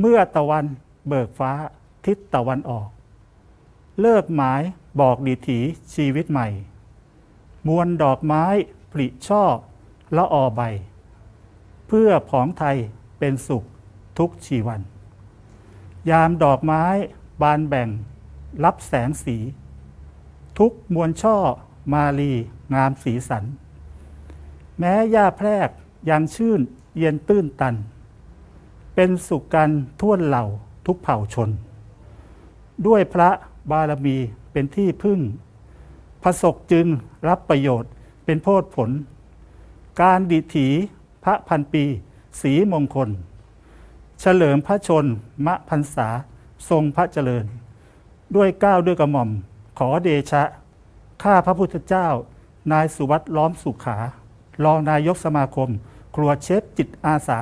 เมื่อตะวันเบิกฟ้าทิศตะวันออก เลิกหมายบอกดีถีชีวิตใหม่ มวลดอกไม้ผลิช่อละออใบ เพื่อผองไทยเป็นสุขทุกชีวัน ยามดอกไม้บานแบ่งรับแสงสี ทุกมวลช่อมาลีงามสีสัน แม้หญ้าแพรกยังชื่นเย็นตื้นตัน เป็นสุขกันท่วนเหล่าทุกเผ่าชน ด้วยพระบารมีเป็นที่พึ่งพระศกจึงรับประโยชน์เป็นโพธผล การดิถีพระพันปี สีมงคล เฉลิมพระชนมะพรรษาทรงพระเจริญ ด้วยก้าวด้วยกระหม่อมขอเดชะ ข้าพระพุทธเจ้า นายสุวัตล้อมสุขา รองนายกสมาคม ครัวเชฟจิตอาสา